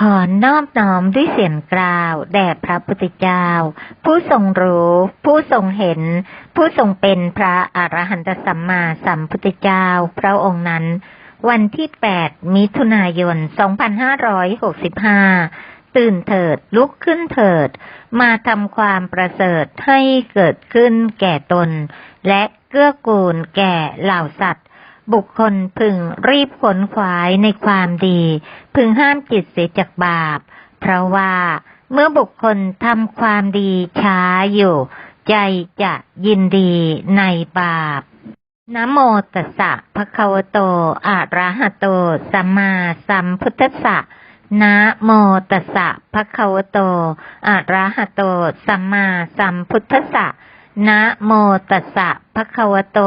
ขอนอบน้อมด้วยเสียงกล่าว แด่พระพุทธเจ้า ผู้ทรงรู้ ผู้ทรงเห็น ผู้ทรงเป็นพระอรหันตสัมมาสัมพุทธเจ้า พระองค์นั้น วันที่ 8 มิถุนายน 2565 ตื่นเถิดลุกขึ้นเถิด มาทำความประเสริฐให้เกิดขึ้นแก่ตน และเกื้อกูลแก่เหล่าสัตว์ บุคคลพึงรีบขนขวายในความดี พึงห้ามจิตเสียจากบาป เพราะว่าเมื่อบุคคลทำความดีช้าอยู่ ใจจะยินดีในบาปนะโมตัสสะภะคะวะโตอะระหะโต สัมมาสัมพุทธัสสะนะโมตัสสะภะคะวะโตอะระหะโต สัมมาสัมพุทธัสสะ นะโมตัสสะภะคะวะโต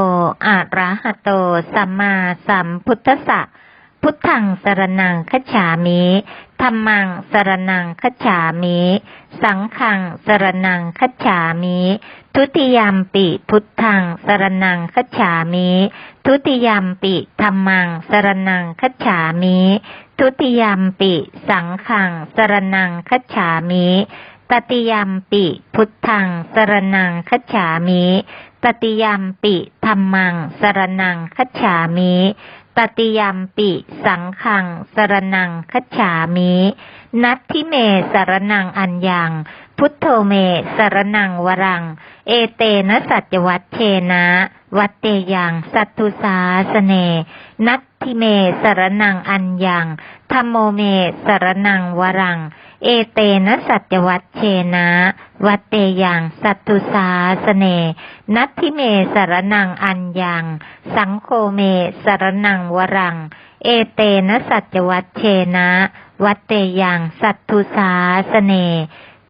อะระหะโต สัมมาสัมพุทธัสสะ พุทธังสรนังคัจฉามิธัมมังสรนังคัจฉามิ สังฆังสรนังคัจฉามิ ทุติยามปิพุทธังสรนังคัจฉามิ ทุติยามปิธัมมังสรนังคัจฉามิ ทุติยามปิ สังฆังสรนังคัจฉามิ ตติยมปิ พุทธัง สรนังคัจฉามิ ตติยมปิธัมมัง สรนังคัจฉามิตติยมปิ สังขัง สรนังคัจฉามิ นัตทิเมสรนังอัญญัง พุทโธเมสรนังวรัง เอเตนะสัจวัตเชนะ วัตเตยังสัตตุสาสเน นัตทิเมสรนังอัญญังธรรมโมเมสรนังวรัง เอเตนะสัจวัตเชนะ วัตเตยังสัตตุสาสเน นัตทิเมสารนังอัญยัง สังโคเมสารนังวรัง เอเตนะสัจวัตเชนะ วัตเตยังสัตตุสาสเน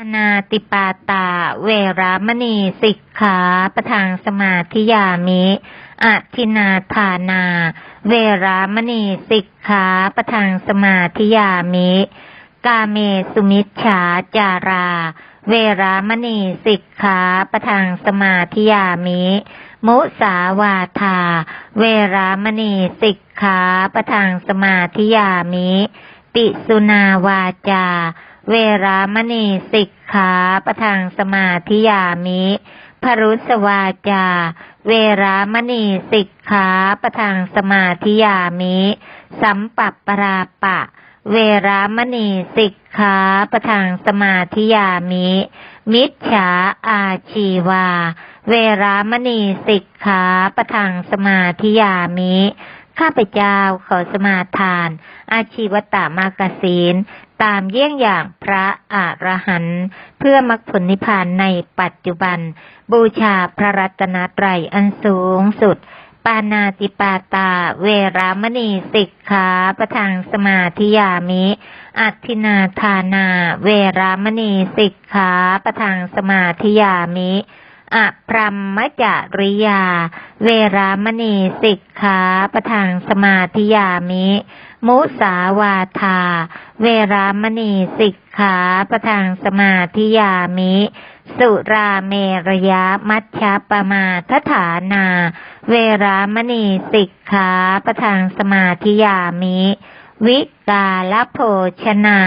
อนาติปาตา เวรามณีสิกขาประทางสมาธิยามิอทินาทานา เวรามณีสิกขาประทางสมาธิยามิ กาเมสุมิชฉาจารา เวรามณีสิกขาประทางสมาธิยามิ มุสาวาทา เวรามณีสิกขาประทางสมาธิยามิ ปิสุนาวาจา เวรามณีสิกขาประทางสมาธิยามิพรุสวาจา เวรามณีสิกขาประทางสมาธิยามิ สัมปัปปราปะ เวรามณีสิกขาประทางสมาธิยามิ มิจฉาอาชีวา เวรามณีสิกขาประทางสมาธิยามิ ข้าพเจ้าขอสมาทาน อาชีวตามากศีล ตามเยี่ยงอย่างพระอรหันต์เพื่อมรรคผลนิพพานในปัจจุบัน บูชาพระรัตนตรัยอันสูงสุด ปานาติปาตา เวรามณีสิกขาประทางสมาธิยามิ อัตินาทานา เวรามณีสิกขาประทางสมาธิยามิ อพรหมจริยา เวรามณีสิกขาประทางสมาธิยามิ มุสาวาทา เวรามณีสิกขาประทางสมาธิยามิ สุราเมรยะมัชฌะปมาทฐานา เวรามณีสิกขาประทางสมาธิยามิ วิกาลโภชนา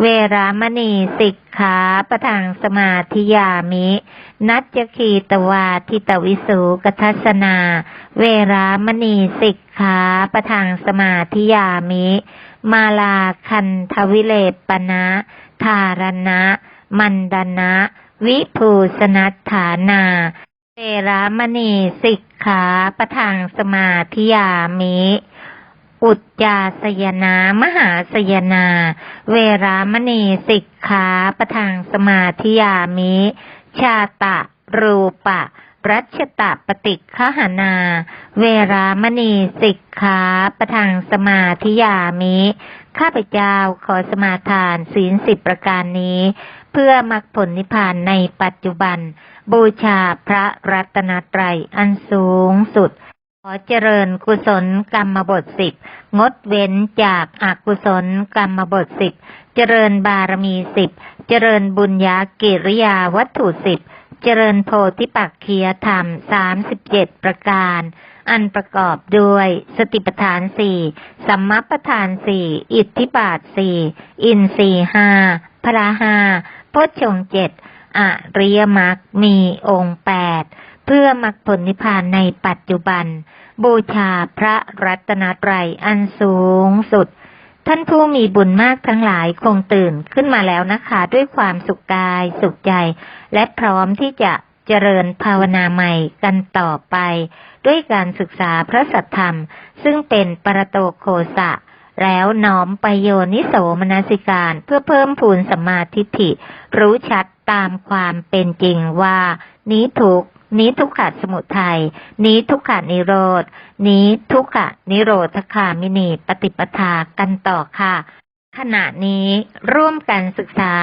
เวรามณีสิกขาประทางสมาธิยามิ นัจคีตวาทิตวิสุกทัสนา เวรามณีสิกขาประทางสมาธิยามิ มาลาคันทวิเลปนะทารณะ มันดนะ วิภูสนัฏฐานาเตรามณีสิกขาประทางสมาธิยามิ อุจจาสยนามหาสยนา เวรามณีสิกขาประทางสมาธิยามิ ชาตะ รูปะ รัชตะปฏิคหานา เวรามณีสิกขาประทางสมาธิยามิ ข้าพเจ้าขอสมาทานศีลสิบประการนี้ เพื่อมรรคผลนิพพานในปัจจุบัน บูชาพระรัตนตรัยอันสูงสุด ขอเจริญกุศลกรรมบทสิบงดเว้นจากอากุศลกรรมบทสิบเจริญบารมีสิบเจริญบุญญากิริยาวัตถุสิบเจริญโพธิปักเคียธรรมสามสิบเจ็ดประการ อันประกอบด้วยสติปัฏฐานสี่สัมมาปัฏฐานสี่อิทธิบาทสี่อินทรีห้าพระห้าโพชฌงเจ็ดอริยมรรคมีองค์แปด เพื่อมรรคผลนิพพานในปัจจุบัน บูชาพระรัตนตรัยอันสูงสุด ท่านผู้มีบุญมากทั้งหลายคงตื่นขึ้นมาแล้วนะคะ ด้วยความสุขกายสุขใจ และพร้อมที่จะเจริญภาวนาใหม่กันต่อไป ด้วยการศึกษาพระสัทธรรม ซึ่งเป็นปรโตโคสะแล้วน้อมไปโยนิโสมนสิการเพื่อเพิ่มพูนสมาทิฏฐิรู้ชัดตามความเป็นจริงว่า นี้ทุก นี้ทุกขะสมุทัย นี้ทุกขานิโรธ นี้ทุกขะนิโรธคามินีปฏิปทากันต่อค่ะ ขณะนี้ร่วมกันศึกษา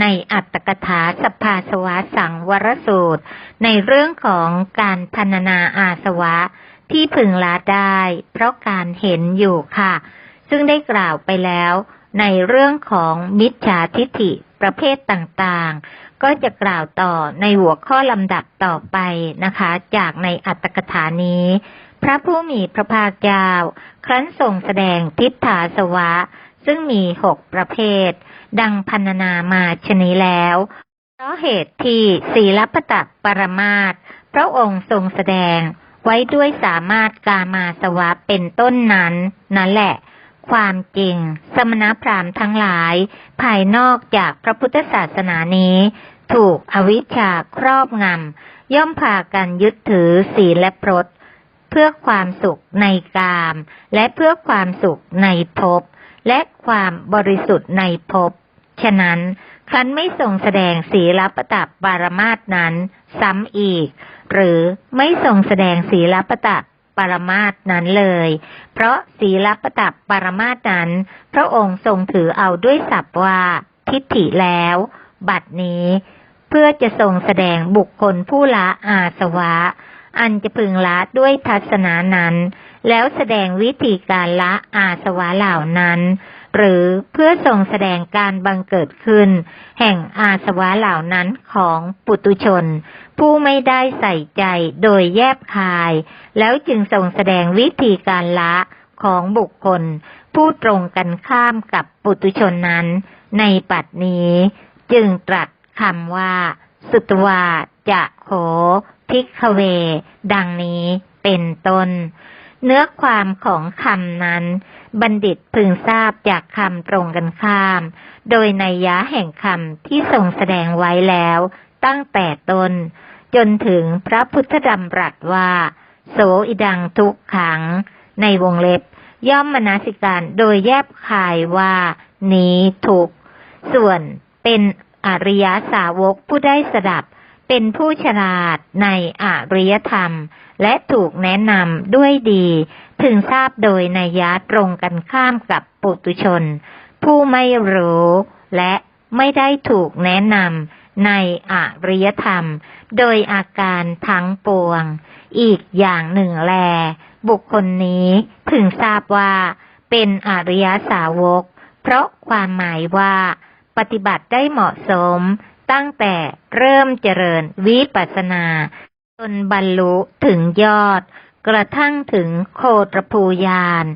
ในอัตตกถาสภาสวะสังวรสูตร ในเรื่องของการพันนาอาสวะที่พึงละได้ เพราะการเห็นอยู่ค่ะ ซึ่งได้กล่าวไปแล้วในเรื่องของมิจฉาทิฏฐิประเภทต่างๆ ก็จะกล่าวต่อในหัวข้อลำดับต่อไปนะคะ จากในอัตตกถานี้ พระผู้มีพระภาคเจ้า ครั้นทรงแสดงทิฏฐาสวะ ซึ่งมีหกประเภท ดังพันนามาชนี้แล้ว เพราะเหตุที่ศีลปตะปรมาตพระองค์ทรงแสดงไว้ด้วยสามารถกามาสวะเป็นต้นนั้น นั่นแหละ ความจริง สมณพราหมณ์ทั้งหลาย ภายนอกจากพระพุทธศาสนานี้ ถูกอวิชชาครอบงำ ย่อมพากันยึดถือศีลและพรตเพื่อความสุขในกาม และเพื่อความสุขในภพและความบริสุทธิ์ในภพฉะนั้นครั้นไม่ทรงแสดงศีลปตปารมาสนั้น ซ้ำอีก หรือไม่ทรงแสดงศีลปต ปรมาตนั้นเลย เพราะศีลปตปรมาตนั้น พระองค์ทรงถือเอาด้วยศัพท์ว่า ทิฏฐิแล้ว บัดนี้ เพื่อจะทรงแสดงบุคคลผู้ละอาสวะ อันจะพึงละด้วยทัศนานั้น แล้วแสดงวิธีการละอาสวะเหล่านั้น หรือเพื่อทรงแสดงการบังเกิดขึ้น แห่งอาสวะเหล่านั้นของปุตุชน ผู้ไม่ได้ใส่ใจโดยแยบคาย แล้วจึงทรงแสดงวิธีการละของบุคคล ผู้ตรงกันข้ามกับปุตุชนนั้น ในปัดนี้ จึงตรัสคำว่า สุตวาจะโขทิกเว ดังนี้เป็นต้น เนื้อความของคำนั้น บัณฑิตพึงทราบจากคำตรงกันข้าม โดยในยะแห่งคำที่ทรงแสดงไว้แล้ว ตั้งแต่ต้น จนถึงพระพุทธดำรัสว่า โสอิดังทุกขัง ในวงเล็บ ย่อมมนาสิการโดยแยบคายว่า นี้ทุกส่วนเป็นอริยสาวกผู้ได้สดับเป็นผู้ฉลาดในอริยธรรม และถูกแนะนำด้วยดี ถึงทราบโดยนัยยะตรงกันข้ามกับปุตุชน ผู้ไม่รู้และไม่ได้ถูกแนะนำในอริยธรรม โดยอาการทั้งปวง อีกอย่างหนึ่งแล บุคคลนี้พึงทราบว่าเป็นอริยสาวก เพราะความหมายว่า ปฏิบัติได้เหมาะสม ตั้งแต่เริ่มเจริญวิปัสสนา จนบรรลุถึงยอด กระทั่งถึงโคตรภูยาน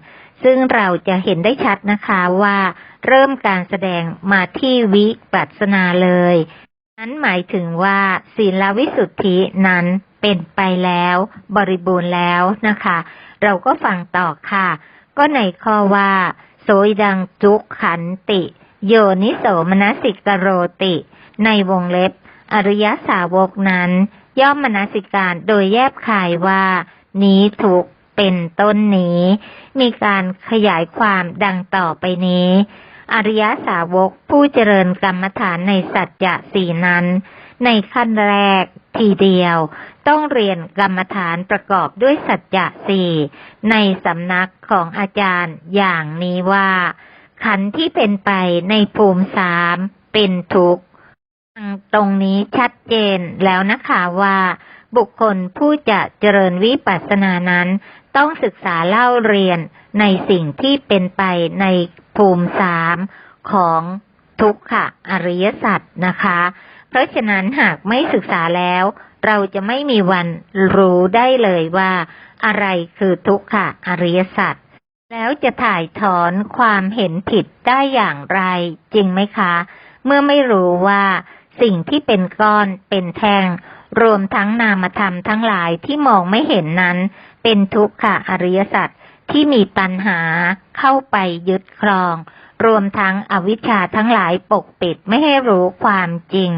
ซึ่งเราจะเห็นได้ชัดนะคะว่า เริ่มการแสดงมาที่วิปัสสนาเลย นั้นหมายถึงว่าศีลวิสุทธินั้นเป็นไปแล้ว บริบูรณ์แล้วนะคะ เราก็ฟังต่อค่ะ ก็ในข้อว่า โสยดังจุกขันติ โยนิโสมนสิกโรติ ในวงเล็บ อริยสาวกนั้น ย่อมมนสิการโดยแยบคายว่า นี้ทุกเป็นต้นนี้ มีการขยายความดังต่อไปนี้ อริยสาวกผู้เจริญกรรมฐานในสัจจะสี่นั้น ในขั้นแรกทีเดียว ต้องเรียนกรรมฐานประกอบด้วยสัจจะสี่ในสำนักของอาจารย์อย่างนี้ว่า ขันธ์ที่เป็นไปในภูมิสามเป็นทุกข์ตรงนี้ชัดเจนแล้วนะคะว่า บุคคลผู้จะเจริญวิปัสสนานั้น ต้องศึกษาเล่าเรียนในสิ่งที่เป็นไปในภูมิสามของทุกขะอริยสัจนะคะ เพราะฉะนั้นหากไม่ศึกษาแล้ว เราจะไม่มีวันรู้ได้เลยว่า อะไรคือทุกขะอริยสัจแล้วจะถ่ายถอนความเห็นผิดได้อย่างไร จริงไหมคะ เมื่อไม่รู้ว่าสิ่งที่เป็นก้อนเป็นแท่ง รวมทั้งนามธรรมทั้งหลายที่มองไม่เห็นนั้น เป็นทุกขะอริยสัจที่มีตัณหาเข้าไปยึดครอง รวมทั้งอวิชชาทั้งหลายปกปิดไม่ให้รู้ความจริง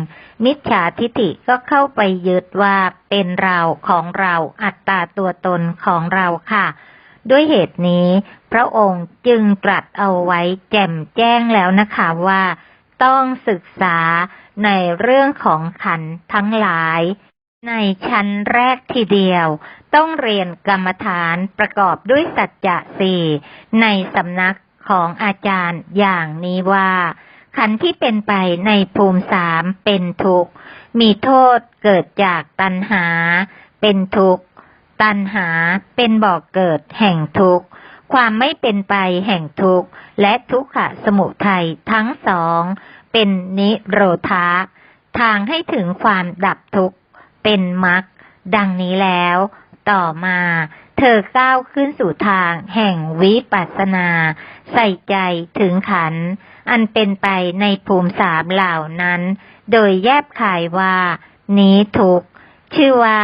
มิจฉาทิฐิก็เข้าไปยึดว่าเป็นเราของเราอัตตาตัวตนของเราค่ะ ด้วยเหตุนี้ พระองค์จึงตรัสเอาไว้แจ่มแจ้งแล้วนะคะว่า ต้องศึกษา ในเรื่องของขันทั้งหลาย ในชั้นแรกทีเดียว ต้องเรียนกรรมฐานประกอบด้วยสัจจะสี่ในสำนักของอาจารย์อย่างนี้ว่า ขันที่เป็นไปในภูมิสามเป็นทุกข์ มีโทษเกิดจากตัณหา เป็นทุกข์ ตัณหาเป็นบ่อกเกิดแห่งทุกข์ความไม่เป็นไปแห่งทุกข์และทุกขะสมุทัยทั้งสอง เป็นนิโรธาทางให้ถึงความดับทุกข์ เป็นมรรคดังนี้แล้ว ต่อมา เธอก้าวขึ้นสู่ทางแห่งวิปัสสนา ใส่ใจถึงขัน อันเป็นไปในภูมิสามเหล่านั้น โดยแยบคายว่า นี้ทุกชื่อว่า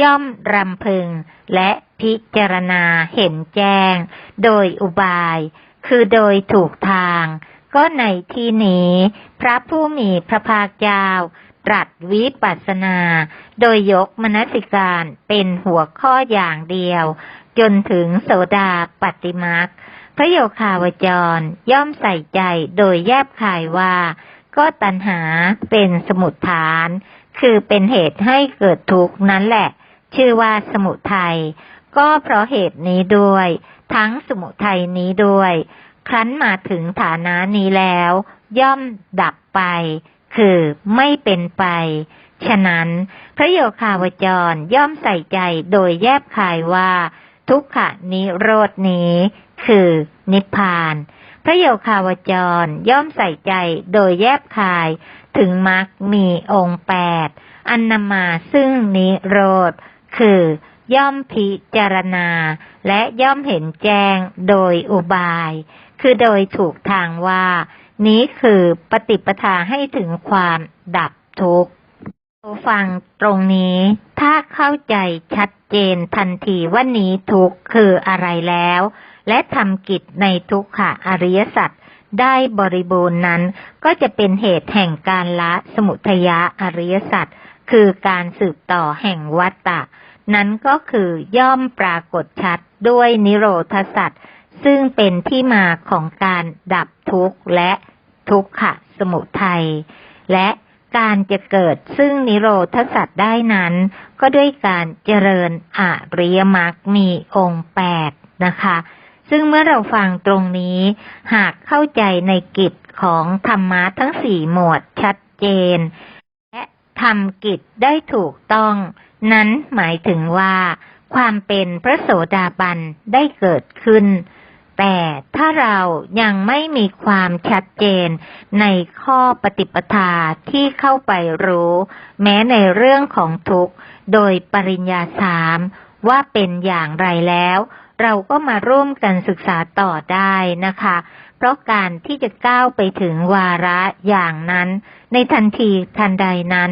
ย่อมรำพึง และพิจารณาเห็นแจ้ง โดยอุบาย คือโดยถูกทาง ก็ในที่นี้ พระผู้มีพระภาคเจ้า ตรัสวิปัสสนา โดยยกมนสิการเป็นหัวข้ออย่างเดียว จนถึงโสดาปฏิมักพระโยคาวจรย่อมใส่ใจโดยแยบคายว่า ก็ตัณหาเป็นสมุทฐาน คือเป็นเหตุให้เกิดทุกข์นั้นแหละ ชื่อว่าสมุทัยก็เพราะเหตุนี้ด้วย ทั้งสมุทัยนี้ด้วย ครั้นมาถึงฐานะนี้แล้ว ย่อมดับไป คือไม่เป็นไป ฉะนั้น พระโยคาวจรย่อมใส่ใจโดยแยบคายว่า ทุกขนิโรดนี้ คือนิพพาน พระโยคาวจรย่อมใส่ใจโดยแยบคายถึงมรรคมีองค์แปดอันนำมาซึ่งนิโรธ คือย่อมพิจารณา และย่อมเห็นแจ้งโดยอุบาย คือโดยถูกทางว่า นี้คือปฏิปทาให้ถึงความดับทุกข์ฟังตรงนี้ ถ้าเข้าใจชัดเจนทันทีว่านี้ทุกข์คืออะไรแล้ว และทำกิจในทุกขะอริยสัจได้บริบูรณ์นั้น ก็จะเป็นเหตุแห่งการละสมุทยะอริยสัจคือการสืบต่อแห่งวัตตะ นั้นก็คือย่อมปรากฏชัดด้วยนิโรธสัจ ซึ่งเป็นที่มาของการดับทุกข์และทุกขะสมุทัยและการจะเกิดซึ่งนิโรธสัจได้นั้น ก็ด้วยการเจริญอริยมรรคมีองค์แปดนะคะ ซึ่งเมื่อเราฟังตรงนี้ หากเข้าใจในกิจของธรรมะทั้งสี่หมวดชัดเจน และทำกิจได้ถูกต้อง นั้นหมายถึงว่า ความเป็นพระโสดาบันได้เกิดขึ้น แต่ถ้าเรายังไม่มีความชัดเจนในข้อปฏิปทาที่เข้าไปรู้ แม้ในเรื่องของทุกข์ โดยปริญญาสามว่าเป็นอย่างไรแล้ว เราก็มาร่วมกันศึกษาต่อได้นะคะ เพราะการที่จะก้าวไปถึงวาระอย่างนั้น ในทันทีทันใดนั้น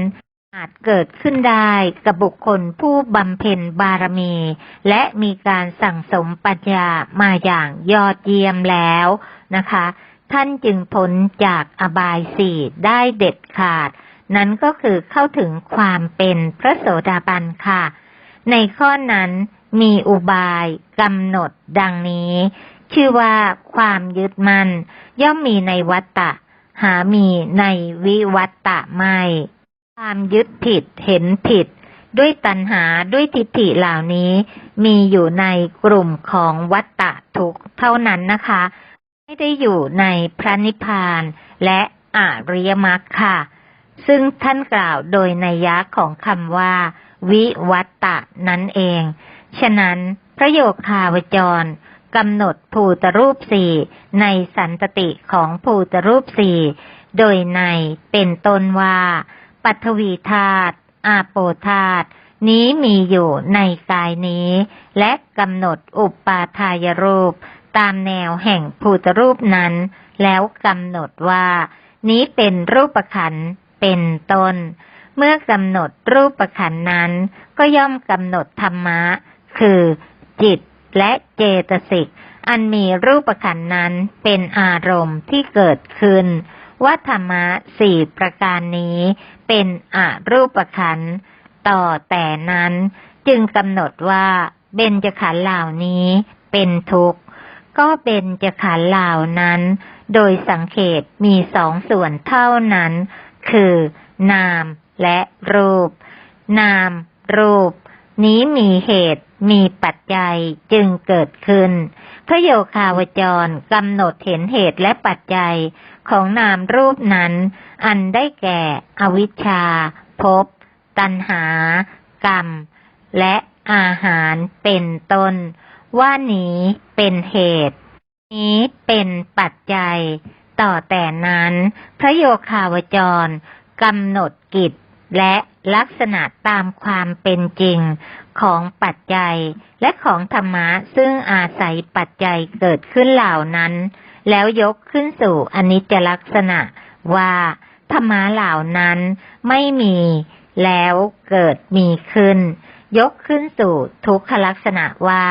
อาจเกิดขึ้นได้กับบุคคลผู้บำเพ็ญบารมี และมีการสั่งสมปัญญามาอย่างยอดเยี่ยมแล้วนะคะ ท่านจึงพ้นจากอบายสี่ได้เด็ดขาด นั้นก็คือเข้าถึงความเป็นพระโสดาบันค่ะ ในข้อนั้นมีอุบายกำหนดดังนี้ ชื่อว่าความยึดมั่นย่อมมีในวัตตะ หามีในวิวัตตะไม่ ความยึดผิดเห็นผิด ด้วยตัณหาด้วยทิฏฐิเหล่านี้ มีอยู่ในกลุ่มของวัตตะทุกเท่านั้นนะคะ ไม่ได้อยู่ในพระนิพพานและอริยมรรคค่ะ ซึ่งท่านกล่าวโดยนัยยะของคำว่า วิวัตตะนั่นเอง ฉะนั้นพระโยคาวจรกำหนดภูตรูปสี่ในสันตติของภูตรูปสี่โดยในเป็นต้นว่า ปัทวีธาตุอาโปธาตุนี้มีอยู่ในกายนี้ และกำหนดอุปาทายรูป ตามแนวแห่งภูตรูปนั้น แล้วกำหนดว่า นี้เป็นรูปขันเป็นต้น เมื่อกำหนดรูปขันนั้น ก็ย่อมกำหนดธรรมะ คือ จิตและเจตสิกอันมีรูปขันนั้นเป็นอารมณ์ที่เกิดขึ้น ว่าธรรมะสี่ประการนี้เป็นอรูปขันธ์ต่อแต่นั้นจึงกำหนดว่าเบญจขันธ์เหล่านี้เป็นทุกข์ ก็เบญจขันธ์เหล่านั้น โดยสังเขตมีสองส่วนเท่านั้น คือ นามและรูป นาม รูป นี้มีเหตุมีปัจจัยจึงเกิดขึ้น พระโยคาวจรกำหนดเห็นเหตุและปัจจัยของนามรูปนั้น อันได้แก่อวิชชาภพตัณหา กรรม และอาหารเป็นต้น ว่านี้เป็นเหตุ นี้เป็นปัจจัย ต่อแต่นั้น พระโยคาวจรกำหนดกิจ และลักษณะตามความเป็นจริงของปัจจัย และของธรรมะซึ่งอาศัยปัจจัยเกิดขึ้นเหล่านั้น แล้วยกขึ้นสู่อนิจจลักษณะว่าธรรมะเหล่านั้นไม่มีแล้วเกิดมีขึ้น ยกขึ้นสู่ทุกขลักษณะว่า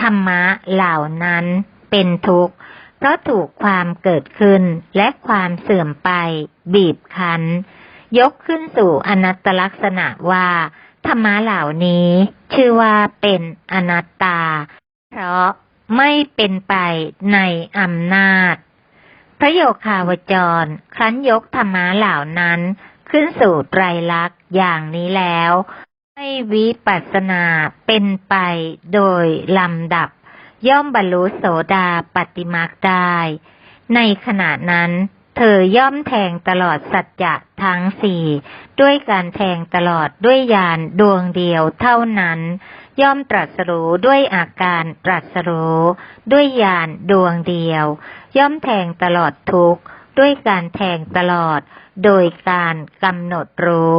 ธรรมะเหล่านั้นเป็นทุกข์ เพราะถูกความเกิดขึ้นและความเสื่อมไปบีบคั้น ยกขึ้นสู่อนัตตลักษณะว่า ธรรมะเหล่านี้ ชื่อว่าเป็นอนัตตา เพราะไม่เป็นไปในอำนาจ พระโยคาวจร ครั้นยกธรรมะเหล่านั้นขึ้นสู่ไตรลักษณ์อย่างนี้แล้วให้วิปัสสนาเป็นไปโดยลำดับ ย่อมบรรลุโสดาปฏิมาได้ ในขณะนั้น เธอย่อมแทงตลอดสัจจะทั้งสี่ด้วยการแทงตลอดด้วยญาณดวงเดียวเท่านั้น ย่อมตรัสรู้ด้วยอาการตรัสรู้ด้วยญาณดวงเดียว ย่อมแทงตลอดทุกข์ด้วยการแทงตลอด โดยการกำหนดรู้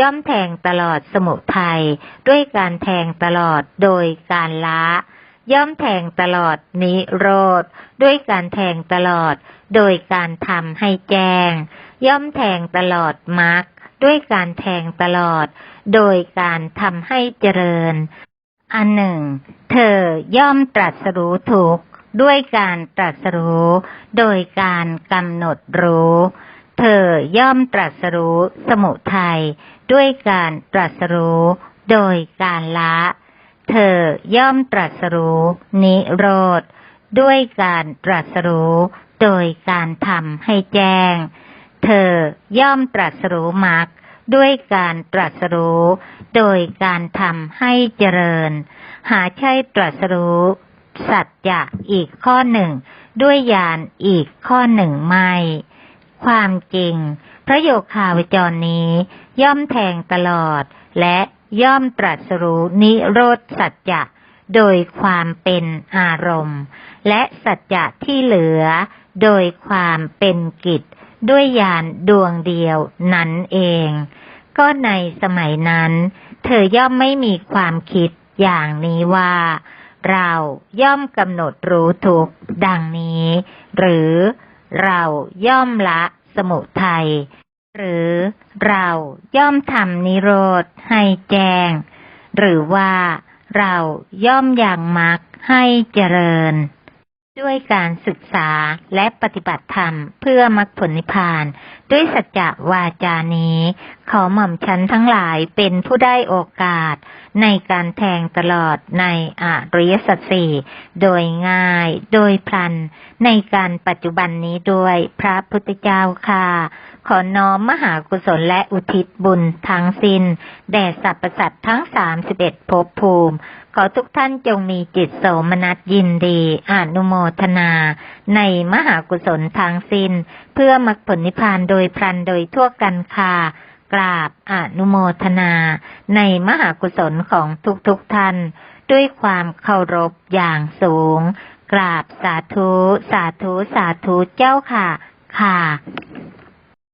ย่อมแทงตลอดสมุทัยด้วยการแทงตลอดโดยการละ ย่อมแทงตลอดนิโรธด้วยการแทงตลอด โดยการทำให้แจ้ง ย่อมแทงตลอดมรรคด้วยการแทงตลอด โดยการทำให้เจริญ อันหนึ่ง เธอย่อมตรัสรู้ทุกด้วยการตรัสรู้ โดยการกำหนดรู้ เธอย่อมตรัสรู้สมุทัยด้วยการตรัสรู้ โดยการละ เธอย่อมตรัสรู้นิโรธ ด้วยการตรัสรู้ โดยการทำให้แจ้ง เธอย่อมตรัสรู้มรรคด้วยการตรัสรู้ โดยการทำให้เจริญ หาใช่ตรัสรู้ สัจจะอีกข้อหนึ่ง ด้วยญาณอีกข้อหนึ่งไม่ ความจริง พระโยคาวจรนี้ ย่อมแทงตลอด และย่อมตรัสรู้นิโรธสัจจะโดยความเป็นอารมณ์ และสัจจะที่เหลือ โดยความเป็นกิจ ด้วยญาณดวงเดียวนั้นเอง ก็ในสมัยนั้น เธอย่อมไม่มีความคิดอย่างนี้ว่า เราย่อมกำหนดรู้ทุกดังนี้ หรือเราย่อมละสมุทัยหรือเราย่อมทำนิโรธให้แจ้ง หรือว่าเราย่อมอยังมรรคให้เจริญ ด้วยการศึกษาและปฏิบัติธรรมเพื่อมรรคผลนิพพาน ด้วยสัจจะวาจานี้ ขอหม่อมฉันทั้งหลายเป็นผู้ได้โอกาส ในการแทงตลอดในอริยสัจสี่โดยง่ายโดยพลัน ในการปัจจุบันนี้ด้วยพระพุทธเจ้าค่ะ ขอน้อมมหากุศลและอุทิศบุญทั้งสิ้น แด่สรรพสัตว์ทั้งสามสิบเอ็ดภพภูมิขอทุกท่านจงมีจิตโสมนัสยินดีอนุโมทนา ในมหากุศลทางสิ้น เพื่อมรรคผลนิพพานโดยพลันโดยทั่วกันค่ะกราบอนุโมทนา ในมหากุศลของทุกๆทท่าน ด้วยความเคารพอย่างสูง กราบสาธุ สาธุ สาธุเจ้าค่ะ ค่ะ